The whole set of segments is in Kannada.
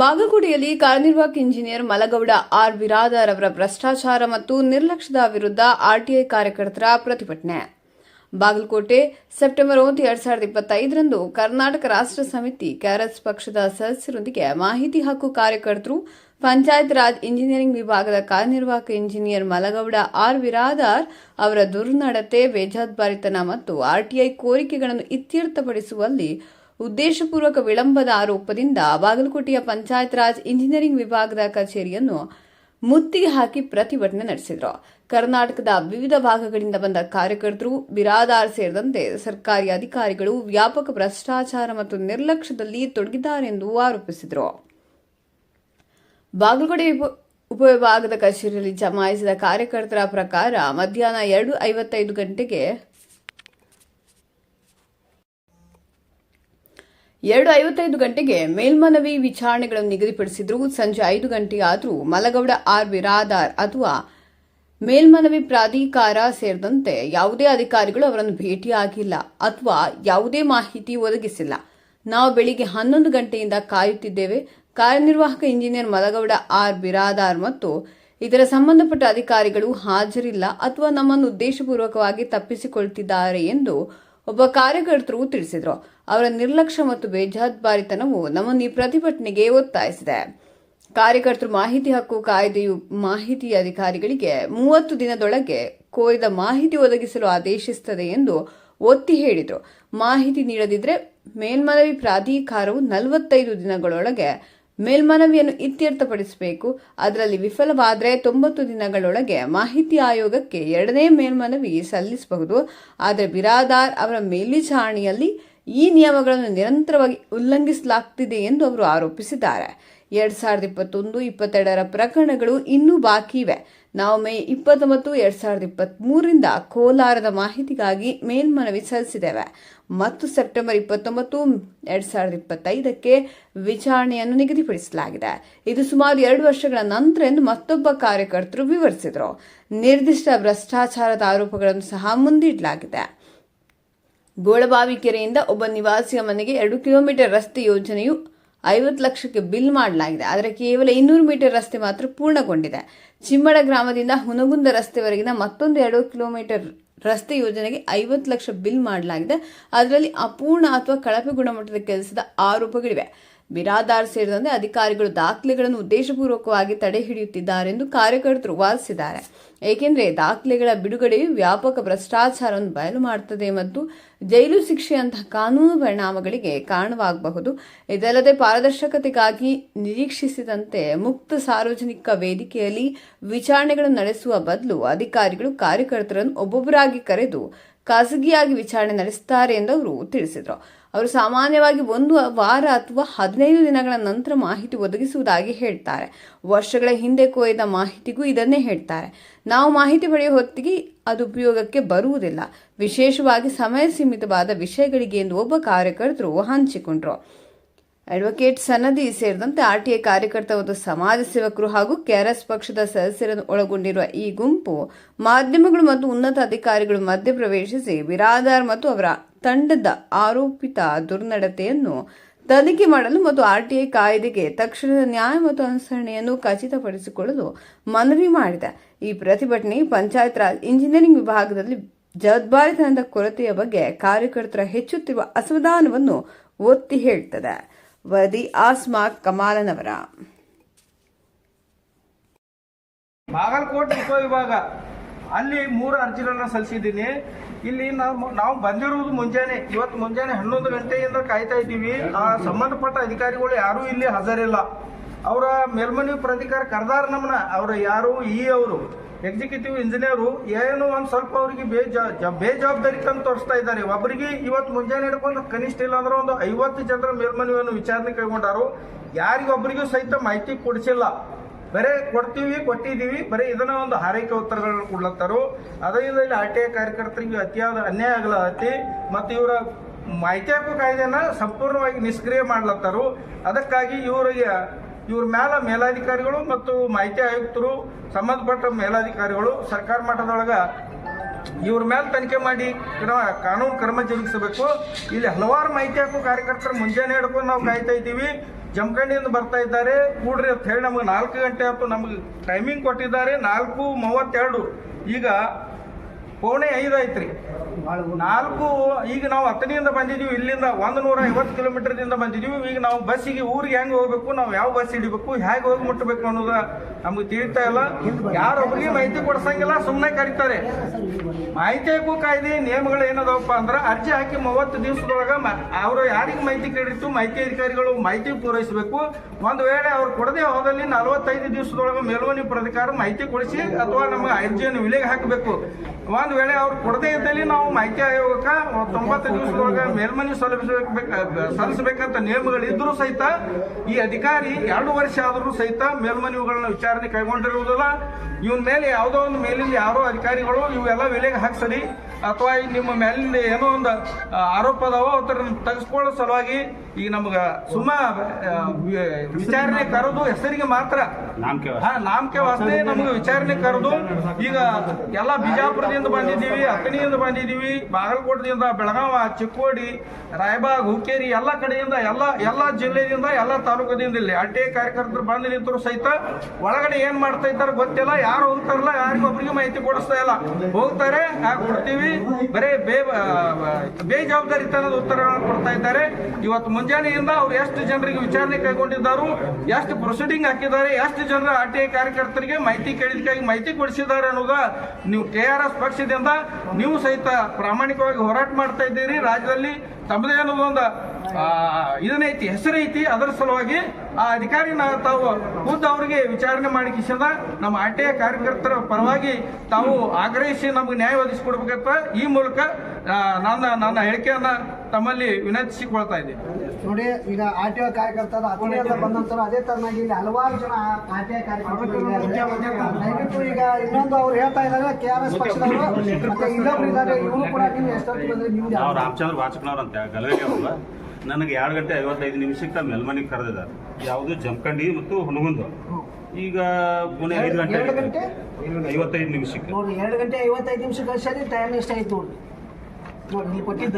ಬಾಗಲಕೋಟೆಯಲ್ಲಿ ಕಾರ್ಯನಿರ್ವಾಹಕ ಇಂಜಿನಿಯರ್ ಮಲಗೌಡ ಆರ್ ಬಿರಾದರ್ ಅವರ ಭ್ರಷ್ಟಾಚಾರ ಮತ್ತು ನಿರ್ಲಕ್ಷ್ಯದ ವಿರುದ್ಧ ಆರ್ಟಿಐ ಕಾರ್ಯಕರ್ತರ ಪ್ರತಿಭಟನೆ. ಬಾಗಲಕೋಟೆ, ಸೆಪ್ಟೆಂಬರ್ ಒಂದು ಎರಡ್ ಸಾವಿರದ ಇಪ್ಪತ್ತೈದರಂದು ಕರ್ನಾಟಕ ರಾಷ್ಟ್ರ ಸಮಿತಿ ಕ್ಯಾರಸ್ ಪಕ್ಷದ ಸದಸ್ಯರೊಂದಿಗೆ ಮಾಹಿತಿ ಹಕ್ಕು ಕಾರ್ಯಕರ್ತರು, ಪಂಚಾಯತ್ ರಾಜ್ ಇಂಜಿನಿಯರಿಂಗ್ ವಿಭಾಗದ ಕಾರ್ಯನಿರ್ವಾಹಕ ಇಂಜಿನಿಯರ್ ಮಲಗೌಡ ಆರ್ ವಿರಾದಾರ್ ಅವರ ದುರ್ನಡತೆ ಬೇಜಾದ್ಬಾರಿತನ ಮತ್ತು ಆರ್ಟಿಐ ಕೋರಿಕೆಗಳನ್ನು ಇತ್ಯರ್ಥಪಡಿಸುವಲ್ಲಿ ಉದ್ದೇಶಪೂರ್ವಕ ವಿಳಂಬದ ಆರೋಪದಿಂದ ಬಾಗಲಕೋಟೆಯ ಪಂಚಾಯತ್ ರಾಜ್ ಇಂಜಿನಿಯರಿಂಗ್ ವಿಭಾಗದ ಕಚೇರಿಯನ್ನು ಮುತ್ತಿಗೆ ಹಾಕಿ ಪ್ರತಿಭಟನೆ ನಡೆಸಿದರು. ಕರ್ನಾಟಕದ ವಿವಿಧ ಭಾಗಗಳಿಂದ ಬಂದ ಕಾರ್ಯಕರ್ತರು, ಬಿರಾದಾರ್ ಸೇರಿದಂತೆ ಸರ್ಕಾರಿ ಅಧಿಕಾರಿಗಳು ವ್ಯಾಪಕ ಭ್ರಷ್ಟಾಚಾರ ಮತ್ತು ನಿರ್ಲಕ್ಷ್ಯದಲ್ಲಿ ತೊಡಗಿದ್ದಾರೆಂದು ಆರೋಪಿಸಿದರು. ಬಾಗಲಕೋಟೆ ಉಪ- ಉಪವಿಭಾಗದ ಕಚೇರಿಯಲ್ಲಿ ಜಮಾಯಿಸಿದ ಕಾರ್ಯಕರ್ತರ ಪ್ರಕಾರ ಮಧ್ಯಾಹ್ನ ಎರಡು ಐವತ್ತೈದು ಗಂಟೆಗೆ ಎರಡು ಐವತ್ತೈದು ಗಂಟೆಗೆ ಮೇಲ್ಮನವಿ ವಿಚಾರಣೆಗಳನ್ನು ನಿಗದಿಪಡಿಸಿದ್ರು. ಸಂಜೆ ಐದು ಗಂಟೆಯಾದರೂ ಮಲಗೌಡ ಆರ್ ಬಿರಾದಾರ್ ಅಥವಾ ಮೇಲ್ಮನವಿ ಪ್ರಾಧಿಕಾರ ಸೇರಿದಂತೆ ಯಾವುದೇ ಅಧಿಕಾರಿಗಳು ಅವರನ್ನು ಭೇಟಿಯಾಗಿಲ್ಲ ಅಥವಾ ಯಾವುದೇ ಮಾಹಿತಿ ಒದಗಿಸಿಲ್ಲ. ನಾವು ಬೆಳಿಗ್ಗೆ ಹನ್ನೊಂದು ಗಂಟೆಯಿಂದ ಕಾಯುತ್ತಿದ್ದೇವೆ. ಕಾರ್ಯನಿರ್ವಾಹಕ ಇಂಜಿನಿಯರ್ ಮಲಗೌಡ ಆರ್ ಬಿರಾದಾರ್ ಮತ್ತು ಇದರ ಸಂಬಂಧಪಟ್ಟ ಅಧಿಕಾರಿಗಳು ಹಾಜರಿಲ್ಲ ಅಥವಾ ನಮ್ಮನ್ನು ಉದ್ದೇಶಪೂರ್ವಕವಾಗಿ ತಪ್ಪಿಸಿಕೊಳ್ತಿದ್ದಾರೆ ಎಂದು ಒಬ್ಬ ಕಾರ್ಯಕರ್ತರು ತಿಳಿಸಿದರು. ಅವರ ನಿರ್ಲಕ್ಷ್ಯ ಮತ್ತು ಬೇಜವಾಬ್ದಾರಿತನವು ನಮ್ಮನ್ನು ಈ ಪ್ರತಿಭಟನೆಗೆ ಒತ್ತಾಯಿಸಿದೆ. ಕಾರ್ಯಕರ್ತರು ಮಾಹಿತಿ ಹಕ್ಕು ಕಾಯ್ದೆಯು ಮಾಹಿತಿ ಅಧಿಕಾರಿಗಳಿಗೆ ಮೂವತ್ತು ದಿನದೊಳಗೆ ಕೋರಿದ ಮಾಹಿತಿ ಒದಗಿಸಲು ಆದೇಶಿಸುತ್ತದೆ ಎಂದು ಒತ್ತಿ ಹೇಳಿದರು. ಮಾಹಿತಿ ನೀಡದಿದ್ದರೆ ಮೇಲ್ಮನವಿ ಪ್ರಾಧಿಕಾರವು ನಲವತ್ತೈದು ದಿನಗಳೊಳಗೆ ಮೇಲ್ಮನವಿಯನ್ನು ಇತ್ಯರ್ಥಪಡಿಸಬೇಕು. ಅದರಲ್ಲಿ ವಿಫಲವಾದರೆ ತೊಂಬತ್ತು ದಿನಗಳೊಳಗೆ ಮಾಹಿತಿ ಆಯೋಗಕ್ಕೆ ಎರಡನೇ ಮೇಲ್ಮನವಿ ಸಲ್ಲಿಸಬಹುದು. ಆದರೆ ಬಿರಾದಾರ್ ಅವರ ಮೇಲ್ವಿಚಾರಣೆಯಲ್ಲಿ ಈ ನಿಯಮಗಳನ್ನು ನಿರಂತರವಾಗಿ ಉಲ್ಲಂಘಿಸಲಾಗ್ತಿದೆ ಎಂದು ಅವರು ಆರೋಪಿಸಿದ್ದಾರೆ. ಎರಡ್ ಸಾವಿರದ ಇಪ್ಪತ್ತೊಂದು, ಇಪ್ಪತ್ತೆರಡರ ಪ್ರಕರಣಗಳು ಇನ್ನೂ ಬಾಕಿ ಇವೆ ನಾವು ಮೇ ಇಪ್ಪತ್ತೊಂಬತ್ತು, ಎರಡ್ ಸಾವಿರದ ಇಪ್ಪತ್ತ್ ಮೂರರಿಂದ ಕೋಲಾರದ ಮಾಹಿತಿಗಾಗಿ ಮೇಲ್ಮನವಿ ಸಲ್ಲಿಸಿದ್ದೇವೆ. ಮತ್ತು ಸೆಪ್ಟೆಂಬರ್ ಇಪ್ಪತ್ತೊಂಬತ್ತು, ಎರಡ್ ಸಾವಿರದ ಇಪ್ಪತ್ತೈದಕ್ಕೆ ವಿಚಾರಣೆಯನ್ನು ನಿಗದಿಪಡಿಸಲಾಗಿದೆ. ಇದು ಸುಮಾರು ಎರಡು ವರ್ಷಗಳ ನಂತರ ಎಂದು ಮತ್ತೊಬ್ಬ ಕಾರ್ಯಕರ್ತರು ವಿವರಿಸಿದರು. ನಿರ್ದಿಷ್ಟ ಭ್ರಷ್ಟಾಚಾರದ ಆರೋಪಗಳನ್ನು ಸಹ ಮುಂದಿಡಲಾಗಿದೆ. ಗೋಳಬಾವಿ ಕೆರೆಯಿಂದ ಒಬ್ಬ ನಿವಾಸಿಯ ಮನೆಗೆ ಎರಡು ಕಿಲೋಮೀಟರ್ ರಸ್ತೆ ಯೋಜನೆಯು ಐವತ್ತು ಲಕ್ಷಕ್ಕೆ ಬಿಲ್ ಮಾಡಲಾಗಿದೆ. ಆದರೆ ಕೇವಲ ಇನ್ನೂರು ಮೀಟರ್ ರಸ್ತೆ ಮಾತ್ರ ಪೂರ್ಣಗೊಂಡಿದೆ. ಚಿಮ್ಮಡ ಗ್ರಾಮದಿಂದ ಹುನಗುಂದ ರಸ್ತೆವರೆಗಿನ ಮತ್ತೊಂದು ಎರಡು ಕಿಲೋಮೀಟರ್ ರಸ್ತೆ ಯೋಜನೆಗೆ ಐವತ್ತು ಲಕ್ಷ ಬಿಲ್ ಮಾಡಲಾಗಿದೆ. ಅದರಲ್ಲಿ ಅಪೂರ್ಣ ಅಥವಾ ಕಳಪೆ ಗುಣಮಟ್ಟದ ಕೆಲಸದ ಆರೋಪಗಳಿವೆ. ಬಿರಾದಾರ್ ಸೇರಿದಂತೆ ಅಧಿಕಾರಿಗಳು ದಾಖಲೆಗಳನ್ನು ಉದ್ದೇಶಪೂರ್ವಕವಾಗಿ ತಡೆ ಹಿಡಿಯುತ್ತಿದ್ದಾರೆಂದು ಕಾರ್ಯಕರ್ತರು ವಾದಿಸಿದ್ದಾರೆ. ಏಕೆಂದರೆ ದಾಖಲೆಗಳ ಬಿಡುಗಡೆಯು ವ್ಯಾಪಕ ಭ್ರಷ್ಟಾಚಾರವನ್ನು ಬಯಲು ಮಾಡುತ್ತದೆ ಮತ್ತು ಜೈಲು ಶಿಕ್ಷೆಯಂತಹ ಕಾನೂನು ಪರಿಣಾಮಗಳಿಗೆ ಕಾರಣವಾಗಬಹುದು. ಇದಲ್ಲದೆ ಪಾರದರ್ಶಕತೆಗಾಗಿ ನಿರೀಕ್ಷಿಸಿದಂತೆ ಮುಕ್ತ ಸಾರ್ವಜನಿಕ ವೇದಿಕೆಯಲ್ಲಿ ವಿಚಾರಣೆಗಳನ್ನು ನಡೆಸುವ ಬದಲು ಅಧಿಕಾರಿಗಳು ಕಾರ್ಯಕರ್ತರನ್ನು ಒಬ್ಬೊಬ್ಬರಾಗಿ ಕರೆದು ಖಾಸಗಿಯಾಗಿ ವಿಚಾರಣೆ ನಡೆಸುತ್ತಾರೆ ಎಂದು ಅವರು ತಿಳಿಸಿದರು. ಅವರು ಸಾಮಾನ್ಯವಾಗಿ ಒಂದು ವಾರ ಅಥವಾ ಹದಿನೈದು ದಿನಗಳ ನಂತರ ಮಾಹಿತಿ ಒದಗಿಸುವುದಾಗಿ ಹೇಳ್ತಾರೆ. ವರ್ಷಗಳ ಹಿಂದೆ ಕೊಯ್ದ ಮಾಹಿತಿಗೂ ಇದನ್ನೇ ಹೇಳ್ತಾರೆ. ನಾವು ಮಾಹಿತಿ ಪಡೆಯುವ ಹೊತ್ತಿಗೆ ಅದು ಉಪಯೋಗಕ್ಕೆ ಬರುವುದಿಲ್ಲ. ವಿಶೇಷವಾಗಿ ಸಮಯ ಸೀಮಿತವಾದ ವಿಷಯಗಳಿಗೆ ಎಂದು ಒಬ್ಬ ಕಾರ್ಯಕರ್ತರು ಹಂಚಿಕೊಂಡ್ರು. ಅಡ್ವೊಕೇಟ್ ಸನ್ನದಿ ಸೇರಿದಂತೆ ಆರ್ ಟಿ ಐ ಕಾರ್ಯಕರ್ತ ಮತ್ತು ಸಮಾಜ ಸೇವಕರು ಹಾಗೂ ಕೆಆರ್ಎಸ್ ಪಕ್ಷದ ಸದಸ್ಯರನ್ನು ಒಳಗೊಂಡಿರುವ ಈ ಗುಂಪು ಮಾಧ್ಯಮಗಳು ಮತ್ತು ಉನ್ನತ ಅಧಿಕಾರಿಗಳು ಮಧ್ಯಪ್ರವೇಶಿಸಿ ಬಿರಾದಾರ್ ಮತ್ತು ಅವರ ತಂಡದ ಆರೋಪಿತ ದುರ್ನಡತೆಯನ್ನು ತನಿಖೆ ಮಾಡಲು ಮತ್ತು ಆರ್ಟಿಐ ಕಾಯ್ದೆಗೆ ತಕ್ಷಣದ ನ್ಯಾಯ ಮತ್ತು ಅನುಸರಣೆಯನ್ನು ಖಚಿತಪಡಿಸಿಕೊಳ್ಳಲು ಮನವಿ ಮಾಡಿದೆ. ಈ ಪ್ರತಿಭಟನೆ ಪಂಚಾಯತ್ ರಾಜ್ ಇಂಜಿನಿಯರಿಂಗ್ ವಿಭಾಗದಲ್ಲಿ ಜವಾಬ್ದಾರಿತನದ ಕೊರತೆಯ ಬಗ್ಗೆ ಕಾರ್ಯಕರ್ತರ ಹೆಚ್ಚುತ್ತಿರುವ ಅಸಮಾಧಾನವನ್ನು ಒತ್ತಿ ಹೇಳ್ತದೆ. ವರದಿ ಆಸ್ಮಾ ಕಮಾಲನವರ. ಬಾಗಲಕೋಟೆ ಉಪವಿಭಾಗ ಅಲ್ಲಿ ಮೂರು ಅರ್ಜಿಗಳನ್ನ ಸಲ್ಲಿಸಿದ್ದೀನಿ. ಇಲ್ಲಿ ನಾವು ನಾವು ಬಂದಿರುವುದು ಮುಂಜಾನೆ, ಇವತ್ತು ಮುಂಜಾನೆ ಹನ್ನೊಂದು ಗಂಟೆಯಿಂದ ಕಾಯ್ತಾ ಇದ್ದೀವಿ. ಆ, ಸಂಬಂಧಪಟ್ಟ ಅಧಿಕಾರಿಗಳು ಯಾರೂ ಇಲ್ಲಿ ಹಾಜರಿಲ್ಲ. ಅವರ ಮೇಲ್ಮನವಿ ಪ್ರಾಧಿಕಾರ ಕರ್ದಾರ ನಮ್ಮನ್ನ ಅವರು ಯಾರು ಇ ಅವರು ಎಕ್ಸಿಕ್ಯೂಟಿವ್ ಇಂಜಿನಿಯರು ಏನು ಒಂದು ಸ್ವಲ್ಪ ಅವರಿಗೆ ಬೇಜ ಬೇಜವಾಬ್ದಾರಿ ತಂದು ತೋರಿಸ್ತಾ ಇದ್ದಾರೆ. ಒಬ್ಬರಿಗೆ ಇವತ್ತು ಮುಂಜಾನೆ ಹಿಡ್ಕೊಂಡು ಕನಿಷ್ಠ ಇಲ್ಲ ಅಂದ್ರೆ ಒಂದು ಐವತ್ತು ಜನರ ಮೇಲ್ಮನವಿಯನ್ನು ವಿಚಾರಣೆ ಕೈಗೊಂಡಾರು ಯಾರಿಗೊಬ್ಬರಿಗೂ ಸಹಿತ ಮಾಹಿತಿ ಕೊಡಿಸಿಲ್ಲ. ಬರೇ ಕೊಡ್ತೀವಿ, ಕೊಟ್ಟಿದ್ದೀವಿ, ಬರೀ ಇದನ್ನ ಒಂದು ಹಾರೈಕೆ ಉತ್ತರಗಳನ್ನು ಕೊಡ್ಲತ್ತಾರು. ಅದರಿಂದ ಇಲ್ಲಿ ಆರ್ ಟಿ ಐ ಕಾರ್ಯಕರ್ತರಿಗೆ ಅತಿಯಾದ ಅನ್ಯಾಯ ಆಗಲತ್ತಿ ಮತ್ತು ಇವರ ಮಾಹಿತಿ ಹಕ್ಕು ಕಾಯ್ದೆನ ಸಂಪೂರ್ಣವಾಗಿ ನಿಷ್ಕ್ರಿಯ ಮಾಡ್ಲತ್ತಾರು. ಅದಕ್ಕಾಗಿ ಇವರಿಗೆ ಇವ್ರ ಮೇಲೆ ಮೇಲಾಧಿಕಾರಿಗಳು ಮತ್ತು ಮಾಹಿತಿ ಆಯುಕ್ತರು, ಸಂಬಂಧಪಟ್ಟ ಮೇಲಾಧಿಕಾರಿಗಳು, ಸರ್ಕಾರ ಮಟ್ಟದೊಳಗ ಇವ್ರ ಮೇಲೆ ತನಿಖೆ ಮಾಡಿ ಕಾನೂನು ಕ್ರಮ ಜರುಗಿಸಬೇಕು. ಇಲ್ಲಿ ಹಲವಾರು ಮಾಹಿತಿ ಹಕ್ಕು ಕಾರ್ಯಕರ್ತರು ಮುಂಜಾನೆ ಹಿಡ್ಕೊಂಡು ನಾವು ಕಾಯ್ತಾ ಇದ್ದೀವಿ. ಜಮಖಂಡಿಯಿಂದ ಬರ್ತಾ ಇದ್ದಾರೆ. ಕೂಡ್ರಿ ಅಂತ ಹೇಳಿ ನಮಗೆ ನಾಲ್ಕು ಗಂಟೆ ಆಯ್ತು, ನಮಗೆ ಟೈಮಿಂಗ್ ಕೊಟ್ಟಿದ್ದಾರೆ. ನಾಲ್ಕು ಮೂವತ್ತೆರಡು. ಈಗ ಪೌಣೆ ಐದು ಐತ್ರಿ ನಾಲ್ಕು ಈಗ ನಾವು ಹತ್ತನಿಯಿಂದ ಬಂದಿದ್ದೀವಿ ಇಲ್ಲಿಂದ ಒಂದು ನೂರ ಐವತ್ತು ಕಿಲೋಮೀಟರ್ದಿಂದ ಬಂದಿದ್ದೀವಿ ಈಗ ನಾವು ಬಸ್ಸಿಗೆ ಊರಿಗೆ ಹೆಂಗೆ ಹೋಗ್ಬೇಕು, ನಾವು ಯಾವ ಬಸ್ ಹಿಡಿಬೇಕು, ಹೇಗೆ ಹೋಗಿ ಮುಟ್ಟಬೇಕು ಅನ್ನೋದ ನಮ್ಗೆ ತಿಳಿತಾ ಇಲ್ಲ. ಯಾರೊಬ್ಬರಿಗೆ ಮಾಹಿತಿ ಕೊಡ್ಸಂಗಿಲ್ಲ ಸುಮ್ಮನೆ ಕರೀತಾರೆ. ಮಾಹಿತಿ ಹಕ್ಕು ಕಾಯ್ದೆ, ನಿಯಮಗಳು ಏನದಪ್ಪ ಅಂದ್ರೆ ಅರ್ಜಿ ಹಾಕಿ ಮೂವತ್ತು ದಿವಸದೊಳಗೆ ಅವರು ಯಾರಿಗೆ ಮಾಹಿತಿ ಕೇಳಿತ್ತು ಮಾಹಿತಿ ಅಧಿಕಾರಿಗಳು ಮಾಹಿತಿ ಪೂರೈಸಬೇಕು. ಒಂದು ವೇಳೆ ಅವ್ರು ಕೊಡದೆ ಹೋದಲ್ಲಿ ನಲವತ್ತೈದು ದಿವಸದೊಳಗೆ ಮೇಲ್ಮನಿ ಪ್ರಾಧಿಕಾರ ಮಾಹಿತಿ ಕೊಡಿಸಿ ಅಥವಾ ನಮಗೆ ಅರ್ಜಿಯನ್ನು ವಿಲೆಗೆ ಹಾಕಬೇಕು. ಒಂದು ವೇಳೆ ಅವ್ರು ಕೊಡದೇ ಇದ್ದಲ್ಲಿ ನಾವು ಮಾಹಿತಿ ಆಯೋಗಕ್ಕೆ ತೊಂಬತ್ತು ದಿವಸದೊಳಗೆ ಮೇಲ್ಮನಿ ಸಲ್ಲಿಸಬೇಕು ಸಲ್ಲಿಸಬೇಕಂತ ನಿಯಮಗಳು ಇದ್ರೂ ಸಹಿತ ಈ ಅಧಿಕಾರಿ ಎರಡು ವರ್ಷ ಆದರೂ ಸಹಿತ ಮೇಲ್ಮನವಿಗಳನ್ನ ವಿಚಾರಣೆ ಕೈಗೊಂಡಿರುವುದಿಲ್ಲ. ಇವನ್ ಮೇಲೆ ಯಾವುದೋ ಒಂದು ಮೇಲಿಂದ ಯಾರೋ ಅಧಿಕಾರಿಗಳು ಇವೆಲ್ಲ ವಿಲೆಗೆ ಹಾಕ್ಸರಿ ಅಥವಾ ನಿಮ್ಮ ಮೇಲಿಂದ ಏನೋ ಒಂದು ಆರೋಪ ಅದಾವ ಅದನ್ನ ತೆಗೆಸ್ಕೊಳ್ಳೋ ಸಲುವಾಗಿ ಈಗ ನಮ್ಗೆ ಸುಮ್ಮ ವಿಚಾರಣೆ ಕರೆದು ಹೆಸರಿಗೆ ಮಾತ್ರ. ನಾಮಕೆ ಹಾ ನಾಮಕೆ ವಾಸ್ತೆ ನಮಗೆ ವಿಚಾರಣೆ ಕರೆದು ಈಗ ಎಲ್ಲ ಬಿಜಾಪುರದಿಂದ ಬಂದಿದ್ದೀವಿ ಅಕ್ಕನಿಯಿಂದ ಬಂದಿದ್ದೀವಿ ಬಾಗಲಕೋಟದಿಂದ ಬೆಳಗಾವ ಚಿಕ್ಕೋಡಿ ರಾಯಬಾಗ್ ಹುಕ್ಕೇರಿ ಎಲ್ಲ ಕಡೆಯಿಂದ ಎಲ್ಲ ಎಲ್ಲ ಜಿಲ್ಲೆಯಿಂದ ಎಲ್ಲ ತಾಲೂಕದಿಂದ ಇಲ್ಲಿ ಅಡ್ಡೆ ಕಾರ್ಯಕರ್ತರು ಬಂದು ನಿಂತರು ಸಹಿತ ಒಳಗಡೆ ಏನ್ ಮಾಡ್ತಾ ಇದ್ದಾರೆ ಗೊತ್ತಿಲ್ಲ ಯಾರು ಹೋಗ್ತಾರಲ್ಲ ಯಾರಿಗೊಬ್ಬರಿಗೆ ಮಾಹಿತಿ ಕೊಡಿಸ್ತಾ ಇಲ್ಲ. ಹೋಗ್ತಾರೆ ಕೊಡ್ತೀವಿ. ಬರೇ ಬೇ ಬೇಜವಾಬ್ದಾರಿ ಬೇಜವಾಬ್ದಾರಿತನದ ಉತ್ತರಗಳನ್ನು ಕೊಡ್ತಾ ಇದ್ದಾರೆ. ಇವತ್ತು ಮುಂಜಾನೆಯಿಂದ ಅವ್ರು ಎಷ್ಟು ಜನರಿಗೆ ವಿಚಾರಣೆ ಕೈಗೊಂಡಿದ್ದಾರು, ಎಷ್ಟು ಪ್ರೊಸೀಡಿಂಗ್ ಹಾಕಿದ್ದಾರೆ, ಎಷ್ಟು ಜನರ ಆರ್ ಟಿ ಐ ಕಾರ್ಯಕರ್ತರಿಗೆ ಮಾಹಿತಿ ಕೇಳಿದಕ್ಕಾಗಿ ಮಾಹಿತಿ ಕೊಡಿಸಿದ್ದಾರೆ ಅನ್ನೋದು ನೀವು ಕೆ ಆರ್ ಎಸ್ ಪಕ್ಷದಿಂದ ನೀವು ಸಹಿತ ಪ್ರಾಮಾಣಿಕವಾಗಿ ಹೋರಾಟ ಮಾಡ್ತಾ ಇದ್ದೀರಿ. ರಾಜ್ಯದಲ್ಲಿ ತಮ್ಮದೇ ಅನ್ನೋದೊಂದು ಇದನ್ನೈತಿ ಹೆಸರೈತಿ ಅದರ ಸಲುವಾಗಿ ಆ ಅಧಿಕಾರಿನ ತಾವು ಖುದ್ದು ಅವರಿಗೆ ವಿಚಾರಣೆ ಮಾಡಿ ಕಿಶದ ನಮ್ಮ ಆರ್ ಟಿ ಐ ಕಾರ್ಯಕರ್ತರ ಪರವಾಗಿ ತಾವು ಆಗ್ರಹಿಸಿ ನಮಗೆ ನ್ಯಾಯ ಒದಗಿಸಿಕೊಡ್ಬೇಕಂತ ಈ ಮೂಲಕ ನನ್ನ ನನ್ನ ಹೇಳಿಕೆಯನ್ನ ತಮ್ಮಲ್ಲಿ ವಿನಂತಿಸಿಕೊಳ್ತಾ ಇದೆ. ನೋಡಿ ಈಗ ಆರ್ ಟಿ ಒ ಕಾರ್ಯಕರ್ತರ ಬಂದಂತರು ಅದೇ ತರನಾಗಿ ಇಲ್ಲಿ ಹಲವಾರು ಜನ ಆರ್ ಟಿ ಐ ಕಾರ್ಯಕರ್ತರು ಈಗ ಇನ್ನೊಂದು ಅವ್ರು ಹೇಳ್ತಾ ಇದ್ದಾರೆ ಕೆ ಆರ್ ಎಸ್ ಪಕ್ಷದವರು ಮತ್ತೆ ಇನ್ನೊಬ್ರು ಇದ್ದಾರೆ ಇವರು ಕೂಡ ನೀವು ಬಂದ್ರೆ? ರಾಮಚಂದ್ರ ವಾಚಕನವ್ರು ಅಂತ ಗಲಭೆಗೆ ಅವರು ನನಗೆ ಎರಡು ಗಂಟೆ ಐವತ್ತೈದು ನಿಮಿಷಕ್ಕೆ ಮೆಲ್ಮನಿಗೆ ಕರೆದಿದ್ದಾರೆ. ಯಾವುದು ಜಮಖಂಡಿ ಮತ್ತು ಹುಣಗುಂದು. ಈಗ ಪುಣೆ ಐದು ಗಂಟೆ ಎರಡು ಗಂಟೆ? ಐವತ್ತೈದು ನಿಮಿಷಕ್ಕೆ. ನೋಡಿ ಎರಡು ಗಂಟೆ ಐವತ್ತೈದು ನಿಮಿಷ ಕಳಿಸಿ ಟೈಮ್ ಎಷ್ಟಾಯ್ತು ನೋಡಿ. ಇಲ್ಲಿ ಕೊಟ್ಟಿದ್ದ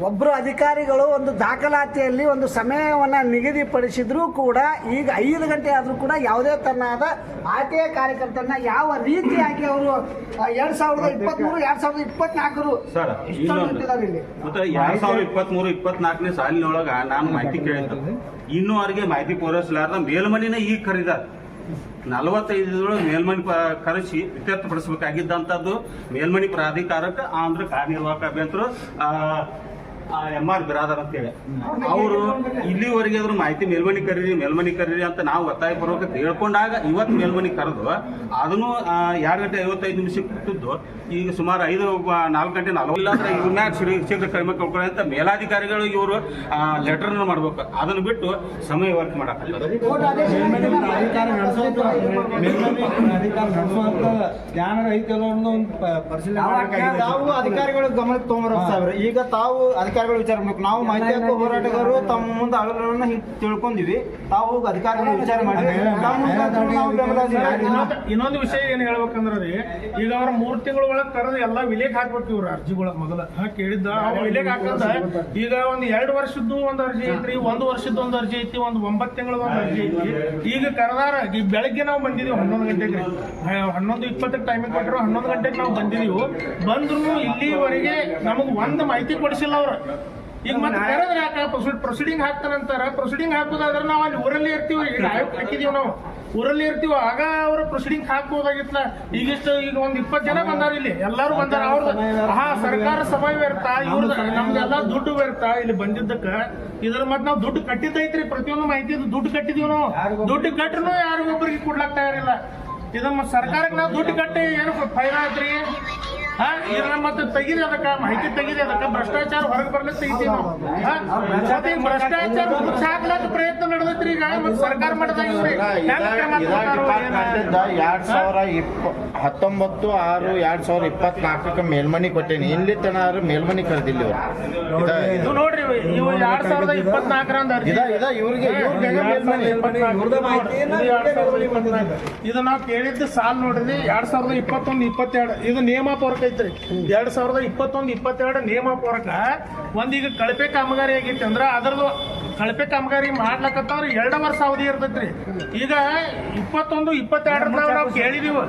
ಒಬ್ಬರು ಅಧಿಕಾರಿಗಳು ಒಂದು ದಾಖಲಾತಿಯಲ್ಲಿ ಒಂದು ಸಮಯವನ್ನು ನಿಗದಿಪಡಿಸಿದ್ರೂ ಕೂಡ ಈಗ ಐದು ಗಂಟೆ ಆದರೂ ಕೂಡ ಯಾವುದೇ ತರನಾದ ಆರ್ ಟಿ ಐ ಕಾರ್ಯಕರ್ತರನ್ನ ಯಾವ ರೀತಿಯಾಗಿ ಅವರು ಎರಡ್ ಸಾವಿರದ ಇಪ್ಪತ್ಮೂರು ಎರಡ್ ಸಾವಿರದ ಇಪ್ಪತ್ನಾಲ್ಕರು ಮತ್ತೆ ಎರಡ್ ಸಾವಿರದ ಇಪ್ಪತ್ಮೂರು ಇಪ್ಪತ್ನಾಲ್ಕನೇ ಸಾಲಿನೊಳಗ ನಾನು ಮಾಹಿತಿ ಕೇಳಿದ್ದೆ. ಇನ್ನೂ ಅವ್ರಿಗೆ ಮಾಹಿತಿ ಪೂರೈಸಲಾರ್ದ ಮೇಲ್ಮನಿನ ಈಗ ಕರೀದಾರ ನಲವತ್ತೈದರೊಳಗೆ ಮೇಲ್ಮನಿ ಕರೆಸಿ ಇತ್ಯರ್ಥಪಡಿಸಬೇಕಾಗಿದ್ದಂಥದ್ದು ಮೇಲ್ಮನಿ ಪ್ರಾಧಿಕಾರಕ್ಕೆ ಆಂಧ್ರ ಕಾರ್ಯನಿರ್ವಾಹಕ ಅಭಿಯಂತರು ಎಂ ಆರ್ ಬಿರಾದರ್ ಅಂತೇಳಿ. ಅವರು ಇಲ್ಲಿವರೆಗೆ ಅದ್ರ ಮಾಹಿತಿ ಮೇಲ್ಮನಿ ಕರೀರಿ ಮೇಲ್ಮನಿ ಕರೀರಿ ಅಂತ ನಾವು ಒತ್ತಾಯಪೂರ್ವಕ ಹೇಳ್ಕೊಂಡಾಗ ಇವತ್ತು ಮೇಲ್ಮನಿ ಕರೆದು ಅದನ್ನು ಎರಡು ಗಂಟೆ ಐವತ್ತೈದು ನಿಮಿಷಕ್ಕೆ ಕೊಟ್ಟಿದ್ದು ಈಗ ಸುಮಾರು ಐದು ಗಂಟೆ ನಾಲ್ಕು ಗಂಟೆ ಅಂದ್ರೆ ಇಲ್ಲಾಂದ್ರೆ ಇವ್ರನ್ನ ಶೀಘ್ರ ಕಡಿಮೆ ಕೊಡ್ಕೊಳ್ಳಿ ಅಂತ ಮೇಲಾಧಿಕಾರಿಗಳು ಇವರು ಲೆಟರ್ನ ಮಾಡ್ಬೇಕು. ಅದನ್ನು ಬಿಟ್ಟು ಸಮಯ ವರ್ಕ್ ಮಾಡಕ್ಕೆ ಪರಿಶೀಲನೆ ಅಧಿಕಾರಿಗಳ ಗಮನಕ್ಕೆ ತಗೊಂಡ್ರೆ ಈಗ ತಾವು ಅಧಿಕಾರಿಗಳು ವಿಚಾರ ಮಾಡಬೇಕು. ನಾವು ಮಾಹಿತಿ ಹಕ್ಕು ಹೋರಾಟಗಾರರು ತಮ್ಮ ಮುಂದೆ ಅಳಗಳನ್ನ ತಿಳ್ಕೊಂಡಿವಿ ತಾವು ಅಧಿಕಾರಿಗಳು ವಿಚಾರ ಮಾಡಿ ಇನ್ನೊಂದು ವಿಷಯ ಏನ್ ಹೇಳ್ಬೇಕಂದ್ರೆ ಈಗ ಅವ್ರ ಮೂರ್ ತಿಂಗಳ ಒಳಗೆ ಕರೆದು ಎಲ್ಲಾ ವಿಲೇಖ ಹಾಕ್ಬೇಕು ಇವ್ರ ಅರ್ಜಿಗಳ ಮೊದಲ. ಕೇಳಿದ್ದ? ವಿಲೇಖ ಹಾಕಂದ ಈಗ ಒಂದ್ ಎರಡು ವರ್ಷದ್ದು ಒಂದ್ ಅರ್ಜಿ ಐತ್ರಿ ಒಂದ್ ವರ್ಷದ ಒಂದ್ ಅರ್ಜಿ ಐತಿ ಒಂದ್ ಒಂಬತ್ ತಿಂಗಳ ಒಂದ್ ಅರ್ಜಿ ಐತಿ. ಈಗ ಕರೆದಾರ ಈ ಬೆಳಗ್ಗೆ ನಾವು ಬಂದಿದೀವಿ ಹನ್ನೊಂದು ಗಂಟೆಗೆ ಹನ್ನೊಂದು ಇಪ್ಪತ್ತಕ್ಕೆ ಟೈಮಿಂಗ್ ಕೊಟ್ಟರು ಹನ್ನೊಂದು ಗಂಟೆಗೆ ನಾವು ಬಂದಿದೀವಿ. ಬಂದ್ರು ಇಲ್ಲಿವರೆಗೆ ನಮಗ್ ಒಂದ್ ಮಾಹಿತಿ ಕೊಡಿಸಿಲ್ಲ ಅವ್ರ. ಈಗ ಮತ್ತೆ ಕರೆದ್ರೆ ಯಾಕೆ ಪ್ರೊಸೀಡಿಂಗ್ ಹಾಕ್ತಾನಂತಾರ? ಪ್ರೊಸೀಡಿಂಗ್ ಹಾಕೋದಾದ್ರೆ ನಾವು ಅಲ್ಲಿ ಊರಲ್ಲಿ ಇರ್ತೀವಿ ಈಗ ಹಾಕಿದೀವಿ ನಾವು. ಊರಲ್ಲಿ ಇರ್ತೀವಿ ಆಗ ಅವ್ರ ಪ್ರೊಸೀಡಿಂಗ್ ಹಾಕ್ಬೋದಾಗಿತ್ತಲ್ಲ. ಈಗಿಷ್ಟು ಈಗ ಒಂದ್ ಇಪ್ಪತ್ ಜನ ಬಂದಾರ ಇಲ್ಲಿ. ಎಲ್ಲಾರು ಬಂದಾರ. ಅವ್ರ ಹಾ ಸರ್ಕಾರ ಸಮಯ ವ್ಯರ್ಥ ಇವ್ರ ನಮ್ದೆಲ್ಲ ದುಡ್ಡು ವ್ಯರ್ಥ ಇಲ್ಲಿ ಬಂದಿದ್ದಕ್ಕ. ಇದ್ರ ಮತ್ತೆ ನಾವು ದುಡ್ಡು ಕಟ್ಟಿದ್ದೈತ್ರಿ. ಪ್ರತಿಯೊಂದು ಮಾಹಿತಿ ದುಡ್ಡು ಕಟ್ಟಿದೀವಿ ನಾವು. ದುಡ್ಡು ಕಟ್ಟರು ಯಾರಿಗೊಬ್ಬರಿಗೆ ಕೊಡ್ಲಾಕ್ ತಯಾರಿಲ್ಲ. ಇದನ್ನ ಸರ್ಕಾರಕ್ಕೆ ನಾವು ದುಡ್ಡು ಕಟ್ಟಿ ಏನು ಫೈದಾ ಐತ್ರಿ? ಹಾ ಇದನ್ನ ಮತ್ತೆ ತೆಗೀರಿ ಅದಕ್ಕ ಮಾಹಿತಿ ತೆಗೀರಿ ಅದಕ್ಕ ಭ್ರಷ್ಟಾಚಾರ ಹೊರಗೆ ಬರ್ಲಿಕ್ಕೆ ತೆಗಿತೀವಿ ನಾವು? ಮತ್ತೆ ಭ್ರಷ್ಟಾಚಾರ ಮುಚ್ಚಾಕ್ಲಾಕ ಪ್ರಯತ್ನ ನಡೆದೈತ್ರಿ ಈಗ ಮತ್ತೆ ಸರ್ಕಾರ? ಎರಡ್ ಸಾವಿರ ಇಪ್ಪ ಹತ್ತೊಂಬತ್ತು ಆರು ಎರಡ್ ಸಾವಿರ ಇಪ್ಪತ್ನಾಲ್ಕಕ್ಕೆ ಮೇಲ್ಮನಿ ಕೊಟ್ಟೇನಿ. ಇಲ್ಲಿ ತನ ಮೇಲ್ಮನಿ ಕರೆದಿಲ್ಲ ಇವ್ರು. ಇದ- ಇದು ನೋಡ್ರಿ ಇವು ಎರಡ್ ಸಾವಿರದ ಇಪ್ಪತ್ನಾಲ್ಕರಂದ ಅರ್ಜಿ. ಇದ ಇದ ಇವ್ರಿಗೆ ಇವ್ರಿಗೆ ಮೇಲ್ಮನಿ. ಇದು ನಾವು ಕೆ ಹೇಳಿದ್ದು ಸಾಲ್ ನೋಡ್ರಿ ಎರಡ್ ಸಾವಿರದ ಇಪ್ಪತ್ತೊಂದು, ಇಪ್ಪತ್ತೆರಡು. ಇದು ನೇಮಾಪೂರಕ ಐತ್ರಿ. ಎರಡ್ ಸಾವಿರದ ಇಪ್ಪತ್ತೊಂದು, ಇಪ್ಪತ್ತೆರಡು ನೇಮಾಪೂರಕ ಒಂದೀಗ ಕಳಪೆ ಕಾಮಗಾರಿ ಆಗಿತ್ತು ಅಂದ್ರ ಅದ್ರದ್ದು ಕಳಪೆ ಕಾಮಗಾರಿ ಮಾಡ್ಲಕತ್ತಂದ್ರ ಎರಡು ವರ್ಷ ಅವಧಿ ಇರ್ತೈತ್ರಿ. ಈಗ ಇಪ್ಪತ್ತೊಂದು ಇಪ್ಪತ್ತೆರಡರ ನಾವು ಕೇಳಿದೀವಿ.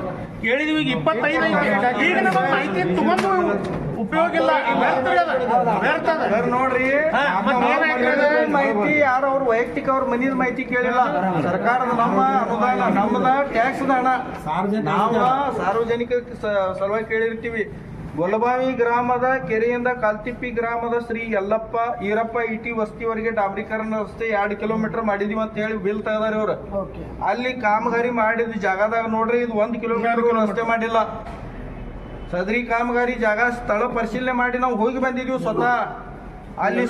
ಕೇಳಿದೀವಿ ಈಗ ಇಪ್ಪತ್ತೈದು. ಈಗ ನಮಗೆ ಮಾಹಿತಿ ತಗೊಂಡು ಉಪಯೋಗ ಇಲ್ಲ. ನೋಡ್ರಿ ಮಾಹಿತಿ? ಯಾರು ಅವ್ರ ವೈಯಕ್ತಿಕ ಅವ್ರ ಮನಿದ ಮಾಹಿತಿ ಕೇಳಿಲ್ಲ. ಸರ್ಕಾರದ ನಮ್ಮ ಅನುದಾನ ನಮ್ಮದ ಟ್ಯಾಕ್ಸ್ ಹಣ ನಾವು ಸಾರ್ವಜನಿಕ ಸಲುವಾಗಿ ಕೇಳಿರ್ತೀವಿ. ಗೊಲಬಾವಿ ಗ್ರಾಮದ ಕೆರೆಯಿಂದ ಕಾಲ್ತಿಪ್ಪಿ ಗ್ರಾಮದ ಶ್ರೀ ಯಲ್ಲಪ್ಪ ಈರಪ್ಪ ಇಟಿ ವಸ್ತಿವರೆಗೆ ಡಾಬ್ರಿಕರಣ ರಸ್ತೆ ಎರಡು ಕಿಲೋಮೀಟರ್ ಮಾಡಿದೀವಿ ಅಂತ ಹೇಳಿ ಬಿಲ್ ತೆಗ್ದಾರ ಅವ್ರು ಅಲ್ಲಿ ಕಾಮಗಾರಿ ಮಾಡಿದ ಜಾಗದಾಗ ನೋಡ್ರಿ ಇದು ಒಂದ್ ಕಿಲೋಮೀಟರ್ ರಸ್ತೆ ಮಾಡಿಲ್ಲ. ಸದರಿ ಕಾಮಗಾರಿ ಜಾಗ ಸ್ಥಳ ಪರಿಶೀಲನೆ ಮಾಡಿ ನಾವು ಹೋಗಿ ಬಂದಿದೀವಿ ಸ್ವತಃ. ಅಲ್ಲಿ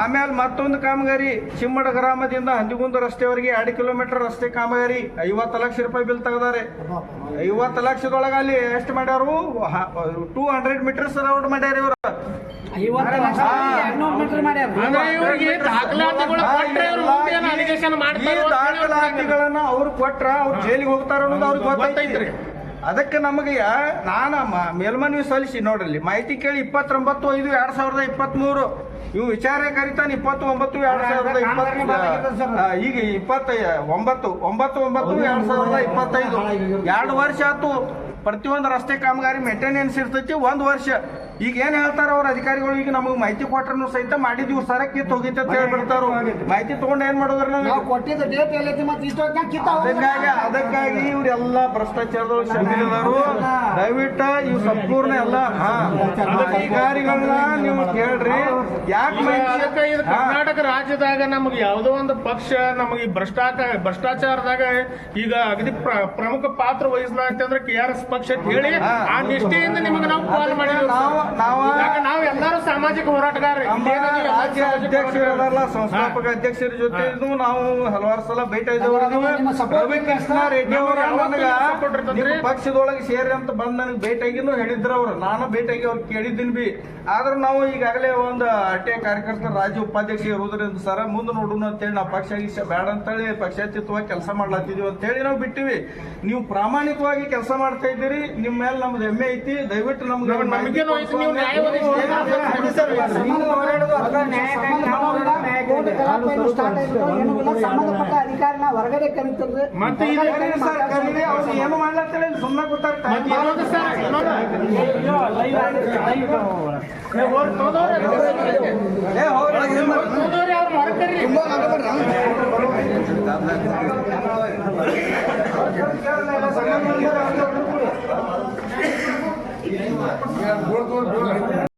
ಆಮೇಲೆ ಮತ್ತೊಂದು ಕಾಮಗಾರಿ ಚಿಮ್ಮಡ ಗ್ರಾಮದಿಂದ ಹಂದಿಗುಂದ ರಸ್ತೆವರೆಗೆ ಎರಡು ಕಿಲೋಮೀಟರ್ ರಸ್ತೆ ಕಾಮಗಾರಿ. ಐವತ್ತು ಲಕ್ಷ ರೂಪಾಯಿ ಬಿಲ್ ತೆಗದಾರೆ. ಐವತ್ತು ಲಕ್ಷದೊಳಗೆ ಅಲ್ಲಿ ಎಷ್ಟು ಮಾಡ್ಯಾರು ಟೂ ಹಂಡ್ರೆಡ್ ಮೀಟರ್ಸ್ ರೌಡ್ ಮಾಡ್ಯಾರ ಇವ್ರು. ಐವತ್ತು ಲಕ್ಷ ಎರಡ್ನೂರು ಮೀಟರ್ ಮಾಡ್ಯಾರ ಅಂದ್ರೆ ಇವ್ರಿಗೆ ದಾಖಲಾತಿಗಳು ಕೊಟ್ರೆ ಇವ್ರು ಮುಂದೆ ಏನು ಅಲಿಗೇಷನ್ ಈ ಮಾಡ್ತಾರೆ ಅಂತ ಹೇಳಿ ದಾಖಲಾತಿಗಳನ್ನ ಅವ್ರು ಕೊಟ್ರ ಅವ್ರು ಜೈಲಿಗೆ ಹೋಗ್ತಾರ ಅನ್ನೋದು ಅವ್ರಿಗೆ ಗೊತ್ತೈತ್ರಿ. ಅದಕ್ಕೆ ನಮಗೆ ನಾನು ಮ- ಮೇಲ್ಮನವಿ ಸಲ್ಲಿಸಿ ನೋಡ್ರಿ. ಮಾಹಿತಿ ಕೇಳಿ ಇಪ್ಪತ್ತೊಂಬತ್ತು ಐದು ಎರಡ್ ಸಾವಿರದ ಇಪ್ಪತ್ಮೂರು. ಇವು ವಿಚಾರ ಕರಿತಾನೆ ಇಪ್ಪತ್ತು ಒಂಬತ್ತು ಎರಡ್ ಸಾವಿರದ ಇಪ್ಪತ್ತು ಈಗ ಇಪ್ಪತ್ತ ಒಂಬತ್ತು ಒಂಬತ್ತು ಒಂಬತ್ತು ಎರಡ್ ಸಾವಿರದ ಇಪ್ಪತ್ತೈದು. ಎರಡು ವರ್ಷ ಆಯ್ತು. ಪ್ರತಿಯೊಂದು ರಸ್ತೆ ಕಾಮಗಾರಿ ಮೇಂಟೆನೆನ್ಸ್ ಇರ್ತೈತಿ. ಒಂದು ವರ್ಷ ಈಗ ಏನ್ ಹೇಳ್ತಾರ ಅವ್ರ ಅಧಿಕಾರಿಗಳು ಈಗ ನಮಗೆ ಮಾಹಿತಿ ಕೊಟ್ರನು ಸಹಿತ ಮಾಡಿದ್ವಿ ಸರ ಕಿತ್ ಹೋಗಿತ್ತು ಅಂತ ಹೇಳ್ಬಿಡ್ತಾರ ಮಾಹಿತಿ ತಗೊಂಡ್ ಏನ್ ಮಾಡೋದ್ರ ನಾವು? ಕೊಟ್ಟಿದ್ದ ಡೇಟ್ ಎಲ್ಲೈತಿ ಮತ್ತೆ ಇಷ್ಟೊತ್ತಿನಾಗ ಕಿತ್ತ ಅದಕ್ಕಾಗಿ ಅದಕ್ಕಾಗಿ ಇವ್ರೆಲ್ಲ ಭ್ರಷ್ಟಾಚಾರದೊಳಗೆ ದಯವಿಟ್ಟು ಇವ್ ಸಂಪೂರ್ಣ ಎಲ್ಲ ಹಾ ಅಧಿಕಾರಿಗಳನ್ನ ನೀವು ಕೇಳ್ರಿ ಯಾಕೆ ಅದಕ್ಕೆ ಇದು ಕರ್ನಾಟಕ ರಾಜ್ಯದಾಗ ನಮಗೆ ಯಾವುದೋ ಒಂದು ಪಕ್ಷ ನಮಗೆ ಈ ಭ್ರಷ್ಟಾಚಾರ ಭ್ರಷ್ಟಾಚಾರದಾಗ ಈಗ ಅಗದಿ ಪ್ರ- ಪ್ರಮುಖ ಪಾತ್ರ ವಹಿಸ್ಲಾಗ್ತಂದ್ರೆ ಕೆ ಆರ್ ಎಸ್ ಪಕ್ಷ ಕೇಳಿ ಹೇಳಿ ಆ ನಿಷ್ಠೆಯಿಂದ ನಿಮಗೆ ನಾವು ಕಾಲ್ ಮಾಡಿದ್ವಿ ನಾವು ನಾವು ಎಲ್ಲರೂ ಸಾಮಾಜಿಕ ಹೋರಾಟಗಾರ ರಾಜ್ಯ ಅಧ್ಯಕ್ಷರು ಸಂಸ್ಥಾಪಕ ಅಧ್ಯಕ್ಷರ ಜೊತೆ ನಾವು ಹಲವಾರು ಸಲ ಭೇಟಿ ರವಿಕೃಷ್ಣ ರೆಡ್ಡಿ ಅವರು ಪಕ್ಷದೊಳಗೆ ಸೇರಿ ಅಂತ ಬಂದ್ ನನಗೆ ಭೇಟಿಯಾಗಿನೂ ಹೇಳಿದ್ರು ಅವ್ರು. ನಾನು ಭೇಟಿಯಾಗಿ ಅವ್ರು ಕೇಳಿದ್ದೀನಿ ಬಿ. ಆದ್ರೆ ನಾವು ಈಗಾಗಲೇ ಒಂದು ಅಟ್ಟೆ ಕಾರ್ಯಕರ್ತರ ರಾಜ್ಯ ಉಪಾಧ್ಯಕ್ಷ ಇರುವುದರಿಂದ ಸರ ಮುಂದೆ ನೋಡೋಣ ಅಂತೇಳಿ ನಾವು ಪಕ್ಷ ಗಿಕ್ಷ ಬೇಡ ಅಂತೇಳಿ ಪಕ್ಷಾತೀತವಾಗಿ ಕೆಲಸ ಮಾಡ್ಲಾತಿದೀವಿ ಅಂತೇಳಿ ನಾವು ಬಿಟ್ಟಿವಿ. ನೀವು ಪ್ರಾಮಾಣಿಕವಾಗಿ ಕೆಲಸ ಮಾಡ್ತಾ ಇದ್ದೀರಿ ನಿಮ್ಮ ಮೇಲೆ ನಮ್ದು ಹೆಮ್ಮೆ ಐತಿ. ದಯವಿಟ್ಟು ನಮ್ಗೆ ನೀವು ನ್ಯಾಯ. ಸಂಬಂಧಪಟ್ಟ ಅಧಿಕಾರಿನ ಹೊರಗಡೆ ಕರೀತಾರೆ ಮತ್ತೆ ಏನು ಮಾಡ್ಲತ್ತಿಲ್ಲ ಸುಮ್ಮನೆ ಕೂತಾರ ಮತ್ತೆ ಇನ್ನೊಂದು ಸರ್